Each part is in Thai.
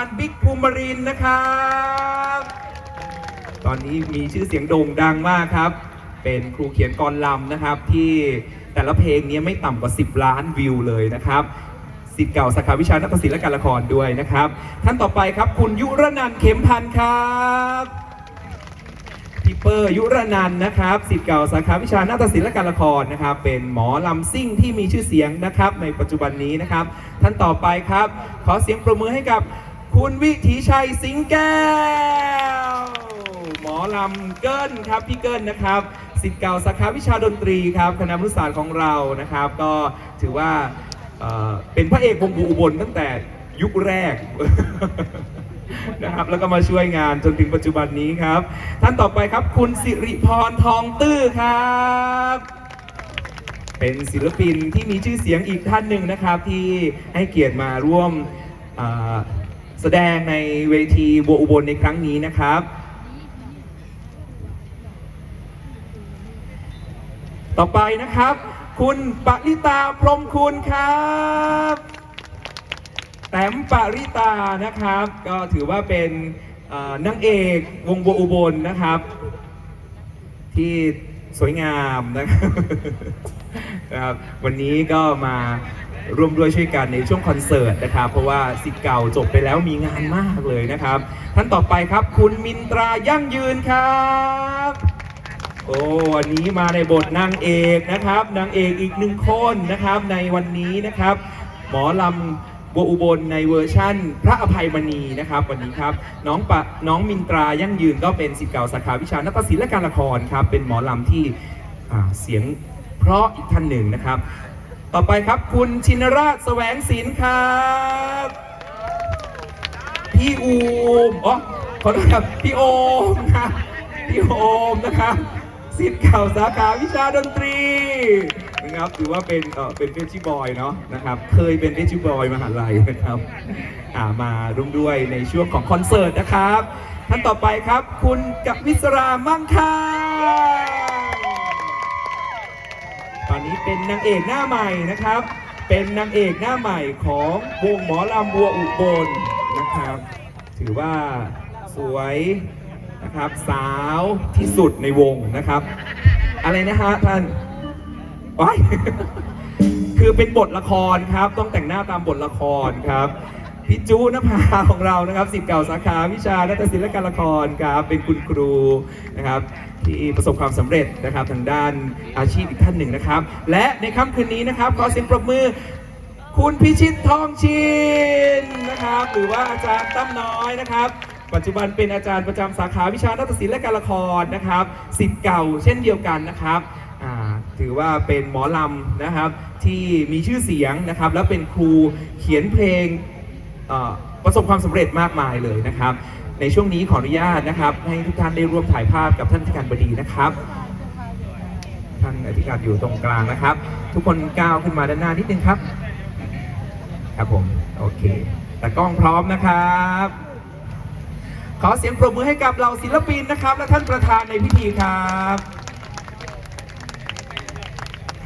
ารย์บิ๊กภูมิรินนะครับ ตอนนี้มีชื่อเสียงโด่งดังมากครับ เป็นครูเขียนกรลำนะครับ ที่แต่ละเพลงนี้ไม่ต่ำกว่า 10 ล้านวิวเลยนะครับสิทธิ์เก่าสาขาวิชานาฏศิลป์และการละครด้วยนะครับ ท่านต่อไปครับคุณยุรนันเข็มพันธ์ครับพี่เปอร์ยุรนันนะครับสิทธิ์เก่าสาขาวิชานาฏศิลป์และการละครนะครับ เป็นหมอลำซิ่งที่มีชื่อเสียงนะครับ ในปัจจุบันนี้นะครับ ท่านต่อไปครับ ขอเสียงประมือให้กับ คุณวิถีชัยสิงแก้ว หมอลำเกิลครับพี่เกิลนะครับสิทธิ์เก่าสาขาวิชาดนตรีครับคณะมนุษยศาสตร์ของเรานะครับ ก็ถือว่าเอ่อเป็นพระเอกวงบูอุบลตั้งแต่ยุคแรก นะครับแล้วก็มาช่วยงานจนถึงปัจจุบันนี้ครับ ท่านต่อไปครับคุณสิริพรทองตื้อครับ เป็นศิลปินที่มีชื่อเสียงอีกท่านหนึ่งนะครับที่ให้เกียรติมาร่วมอ่า แสดงในเวทีบัวอุบลในครั้งนี้นะครับ ต่อไปนะครับ คุณปริตาพรมคุณครับแต้มปริตานะครับ ก็ถือว่าเป็นนางเอกวงบัวอุบลนะครับ ที่สวยงามนะครับ วันนี้ก็มา ร่วมด้วยช่วยกันในช่วงคอนเสิร์ตนะครับ เพราะว่าสิทธิ์เก่าจบไปแล้วมีงานมากเลยนะครับ ท่านต่อไปครับ คุณมินตรายั่งยืนครับโอ้วันนี้มาในบทนางเอกนะครับนางเอกอีกหนึ่งคนนะครับ ในวันนี้นะครับ หมอลำบัวอุบลในเวอร์ชั่น พระอภัยมณีนะครับ วันนี้ครับน้องปะน้องมินตรายั่งยืนก็เป็นศิษย์เก่าสาขาวิชานาฏศิลป์และการละครครับเป็นหมอลำที่อ่าเสียงเพราะอีกท่านหนึ่งนะครับ ต่อไปครับคุณชินราชแสวงศิลป์ครับ พี่อูมอ๋อขอโทษครับพี่โอมครับพี่โอมนะครับสิทธิ์เก่าสาขาวิชาดนตรีนะครับถือว่าเป็นเออเป็นเฟจิบอยเนาะนะครับ เคยเป็นเฟจิบอยมหาลัยนะครับอ่ามาร่วมด้วยในช่วงของคอนเสิร์ตนะครับ ท่านต่อไปครับ คุณกับวิศรามั่งค่า ตอนนี้เป็นนางเอกหน้าใหม่นะครับ เป็นนางเอกหน้าใหม่ของวงหมอลำบัวอุบลนะครับ ถือว่าสวยนะครับสาวที่สุดในวงนะครับ อะไรนะฮะท่านว้ายคือเป็นบทละครครับ ต้องแต่งหน้าตามบทละครครับ พี่จูนภาของเรานะครับสิทธิ์เก่าสาขาวิชานาฏศิลป์และการละครครับเป็นคุณครูนะครับที่ประสบความสำเร็จนะครับทางด้านอาชีพอีกท่านหนึ่งนะครับ และในค่ำคืนนี้นะครับขอเสียงปรบมือคุณพิชิตทองชินนะครับหรือว่าอาจารย์ตั้มน้อยนะครับ ปัจจุบันเป็นอาจารย์ประจำสาขาวิชานาฏศิลป์และการละครนะครับสิทธิ์เก่าเช่นเดียวกันนะครับถือว่าเป็นหมอลำนะครับที่มีชื่อเสียงนะครับ และเป็นครูเขียนเพลง ประสบความสำเร็จมากมายเลยนะครับ ในช่วงนี้ขออนุญาตนะครับ ให้ทุกท่านได้ร่วมถ่ายภาพกับท่านอธิการบดีนะครับท่านอธิการอยู่ตรงกลางนะครับ ทุกคนก้าวขึ้นมาด้านหน้านิดนึงครับ ครับผมโอเคแต่กล้องพร้อมนะครับ ขอเสียงปรบมือให้กับเหล่าศิลปินนะครับ และท่านประธานในพิธีครับ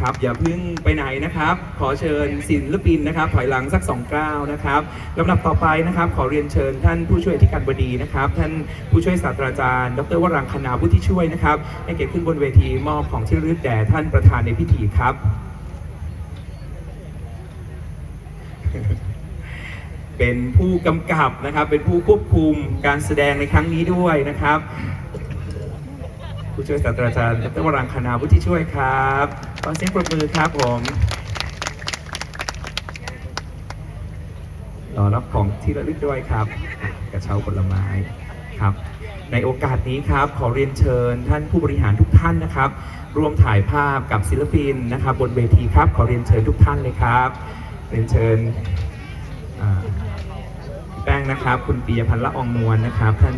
ครับอย่าเพึ่งไปไหนนะครับ ขอเชิญศิลปินนะครับ ถอยหลังสักสองก้าวนะครับลำดับต่อไปนะครับ ขอเรียนเชิญท่านผู้ช่วยอธิการบดีนะครับ ท่านผู้ช่วยศาสตราจารย์ ดรวรังคณาวุฒิช่วยนะครับให้เกียรติขึ้นบนเวทีมอบของที่ระลึกแด่ท่านประธานในพิธีครับเป็นผู้กำกับนะครับ เป็นผู้ควบคุมการแสดงในครั้งนี้ด้วยนะครับ ผู้ช่วยศาสตราจารย์ดรวรังคณาวุฒิช่วยครับขอเสียงปรบมือครับผมรอรับของที่ระลึกด้วยครับกระเช้าผลไม้ครับ ในโอกาสนี้ครับขอเรียนเชิญท่านผู้บริหารทุกท่านนะครับ ร่วมถ่ายภาพกับศิลปินนะครับ บนเวทีครับ ขอเรียนเชิญทุกท่านเลยครับ เรียนเชิญแป้งนะครับ คุณปียพันธ์ละอองนวลนะครับ ท่าน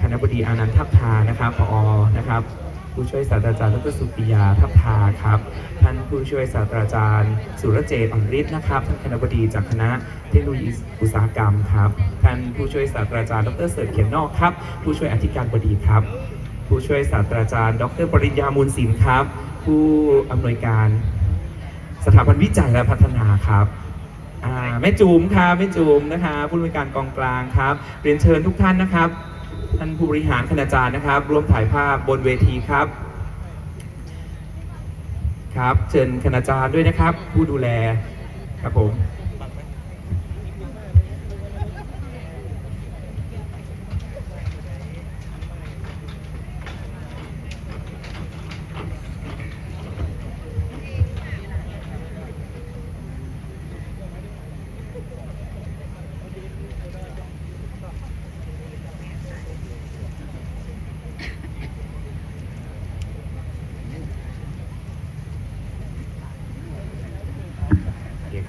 คณบดีอานันท์ทัพทานะครับผอนะครับ ผู้ช่วยศาสตราจารย์ดรสุปิยาทัพทาครับ ท่านผู้ช่วยศาสตราจารย์สุรเจตอ่อนฤทธิ์นะครับท่านคณบดีจากคณะเทคโนโลยีอุตสาหกรรมครับ ท่านผู้ช่วยศาสตราจารย์ดรเสิร์ชเขียนนอกครับ ผู้ช่วยอธิการบดีครับ ผู้ช่วยศาสตราจารย์ ดรปริญญามูลศิลป์ครับ ผู้อำนวยการสถาบันวิจัยและพัฒนาครับแม่จูมครับแม่จูมนะคะ ผู้บริการกองกลางครับ เรียนเชิญทุกท่านนะครับ ท่านผู้บริหารคณาจารย์นะครับ ร่วมถ่ายภาพบนเวทีครับ ครับ เชิญคณาจารย์ด้วยนะครับ ผู้ดูแลครับผม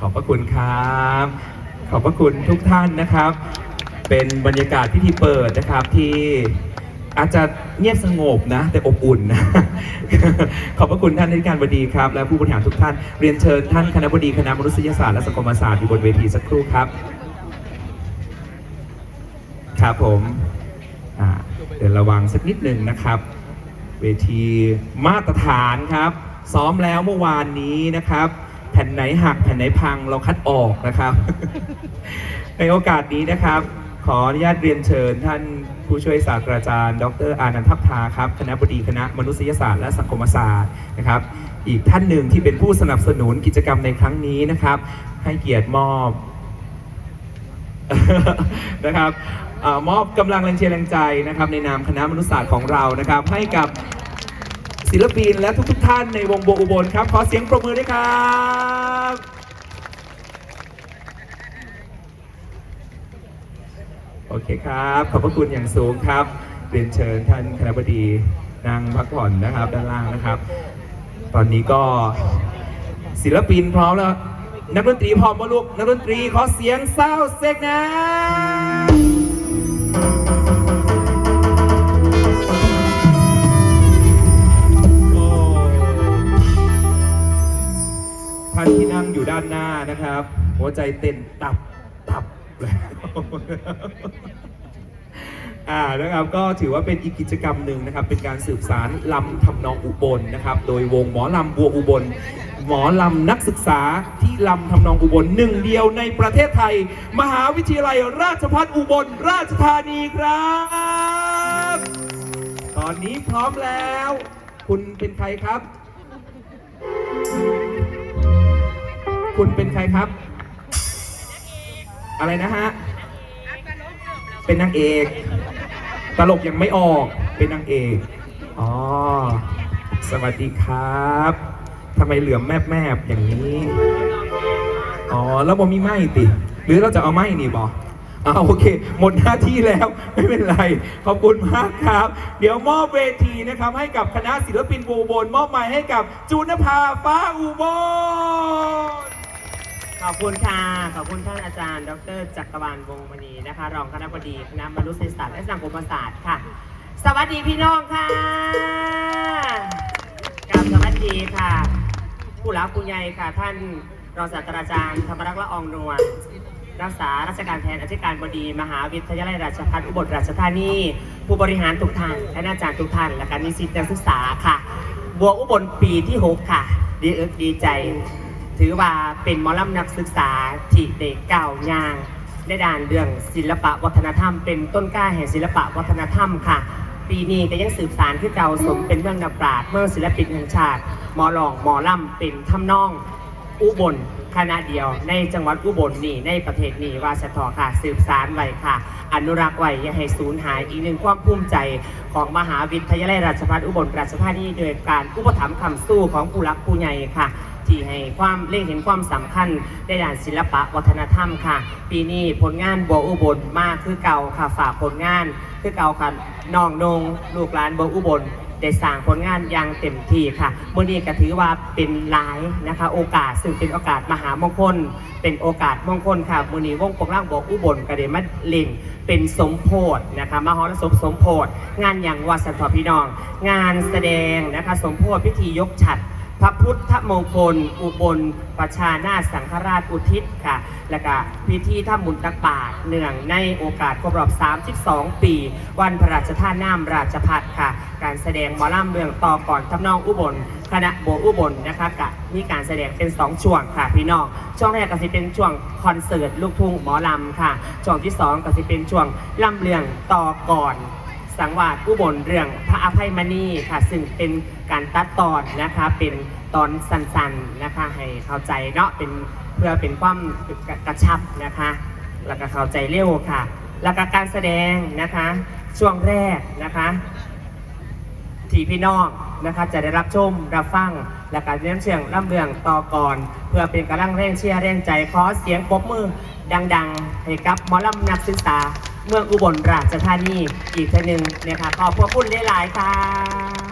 ขอบพระคุณครับ ขอบพระคุณทุกท่านนะครับ เป็นบรรยากาศพิธีเปิดนะครับที่อาจจะเงียบสงบนะ แต่อบอุ่นนะ ขอบพระคุณท่านในการบดีครับ และผู้บริหารทุกท่าน เรียนเชิญท่านคณะบดีคณะมนุษยศาสตร์และสังคมศาสตร์อยู่บนเวทีสักครู่ครับ ครับผมเดี๋ยวระวังสักนิดหนึ่งนะครับ เวทีมาตรฐานครับ ซ้อมแล้วเมื่อวานนี้นะครับ ผ่นไหนหักแผ่นไหนพังเราคัดออกนะครับ ในโอกาสนี้นะครับ ขออนุญาตเรียนเชิญท่านผู้ช่วยศาสตราจารย์ ดรอานันทพัฒาครับคณะบดีคณะมนุษยศาสตร์และสังคมศาสตร์นะครับ อีกท่านหนึ่งที่เป็นผู้สนับสนุนกิจกรรมในครั้งนี้นะครับ ให้เกียรติมอบนะครับออมอบกำลังแรงเชียร์แรงใจนะครับ ในนามคณะมนุษยศาสตร์ของเรานะครับ ให้กับ ศิลปินและทุกๆท่านในวงโบอุบลครับ ขอเสียงปรบมือด้วยครับโอเคครับ ขอบพระคุณอย่างสูงครับเรียนเชิญท่านคณะบดีนั่งพักผ่อนนะครับ ด้านล่างนะครับ ตอนนี้ก็ศิลปินพร้อมแล้ว นักดนตรีพร้อมมาลูกนักดนตรีขอเสียงเศร้าเซ็กนะ นั่งอยู่ด้านหน้านะครับ หัวใจเต้นตับตับแล้วอ่านะครับก็ถือว่าเป็นอีกกิจกรรมหนึ่งนะครับ เป็นการสืบสารลำทำนองอุบลนะครับ โดยวงหมอลำบัวอุบล หมอลำนักศึกษาที่ลำทำนองอุบลหนึ่งเดียวในประเทศไทย มหาวิทยาลัยราชภัฏอุบลราชธานีครับ ตอนนี้พร้อมแล้ว คุณเป็นใครครับ คุณเป็นใครครับ อะไรนะฮะ เป็นนางเอก ตลกยังไม่ออก เป็นนางเอก อ๋อ สวัสดีครับทำไมเหลือมแมบแมบๆอย่างนี้ อ๋อ แล้วบอมีไม้ติ หรือเราจะเอาไม้นี่บออ่าโอเค หมดหน้าที่แล้วไม่เป็นไร ขอบคุณมากครับ เดี๋ยวมอบเวทีนะครับให้กับคณะศิลปินอุบลมอบหมายให้กับจูนภาฟ้าอุบล ขอบคุณค่ะ ขอบคุณท่านอาจารย์ ดรจักรวาลวงศ์มณีนะคะ รองคณะบดีคณะมนุษยศาสตร์และสังคมศาสตร์ค่ะ สวัสดีพี่น้องค่ะกราบสวัสดีค่ะ ผู้หลักผู้ใหญ่ค่ะ ท่านรองศาสตราจารย์ธรรมรักษ์ละอองนวลรักษาราชการแทนอธิการบดี มหาวิทยาลัยราชภัฏอุบลราชธานี ผู้บริหารทุกท่านและอาจารย์ทุกท่านและการนิสิตนักศึกษาค่ะ บวกอุบลปีที่ 6 ค่ะ ดีเอิกดีใจ ถือว่าเป็นมอลำนักศึกษาที่ได้ก้าวย่างในด้านเรื่องศิลปะวัฒนธรรม เป็นต้นกล้าแห่งศิลปะวัฒนธรรมค่ะ ปีนี้ก็ยังสืบสารคือเก่าสมเป็นเมืองนักปราชญ์เมืองศิลปินแห่งชาติหมอลองหมอลำเป็นทำนองอุบลคณะเดียว ในจังหวัดอุบลนี่ในประเทศนี้ว่าสะทอค่ะ สืบสารไว้ค่ะ อนุรักษ์ไว้อย่าให้สูญหายอีกหนึ่งความภูมิใจของมหาวิทยาลัยราชภัฏอุบลราชธานีโดยการอุปถัมภ์คำสู้ของผู้รักผู้ใหญ่ค่ะ ที่ให้ความเล่งเห็นความสำคัญในด้านศิลปะวัฒนธรรมค่ะ ปีนี้ผลงานบัวอุบลมากคือเก่าค่ะฝากผลงาน คือเก่าค่ะน้องนงลูกหลานบัวอุบลได้สร้างผลงานอย่างเต็มที่ค่ะมื่อนี้ก็ถือว่าเป็นหลายนะคะ โอกาสซึ่งเป็นโอกาสมหามงคล เป็นโอกาสมงคลค่ะมื่อนี้วงปกร่างบอกอุบลก็ได้มาเล่นเป็นสมโพธนะคะมหรสพสมโพธงานอย่างวัดสันทพี่น้อง งานแสดงนะคะ สมโพธพิธียกฉัด พระพุทธมงคล อุบลประชานาสังฆราชอุทิศค่ะ และก็พิธีทำบุญตักบาตรเนื่องในโอกาสครบรอบ 32 ปี วันพระราชทานน้ำราชพัฒค่ะ การแสดงมอลำเรื่องต่อก่อนทำนองอุบลคณะโบอุบลนะคะกะมีการแสดงเป็น 2 ช่วงค่ะพี่น้อง ช่วงแรกก็จะเป็นช่วงคอนเสิร์ตลูกทุ่งหมอลำค่ะ ช่วงที่ 2 ก็จะเป็นช่วงลำเรืองต่อก่อน สังวาสอุบลเรื่องพระอภัยมณีค่ะ ซึ่งเป็นการตัดตอนนะคะเป็นตอนสั้นๆนะคะ ให้เข้าใจเนาะเป็นเพื่อเป็นความกระชับนะคะ แล้วก็เข้าใจเร็วค่ะ แล้วก็การแสดงนะคะช่วงแรกนะคะที่พี่น้องนะคะจะได้รับชมรับฟังและการเลี้ยงเชียงร่ำเรืองต่อก่อน เพื่อเป็นกำลังแรงเชียร์แรงใจขอเสียงปรบมือดัง ๆ ให้กับหมอลำนักศึกษา เมืองอุบลราชธานีอีกเทีหนึ่งนะคะขอบพระคุณหลายๆค่ะ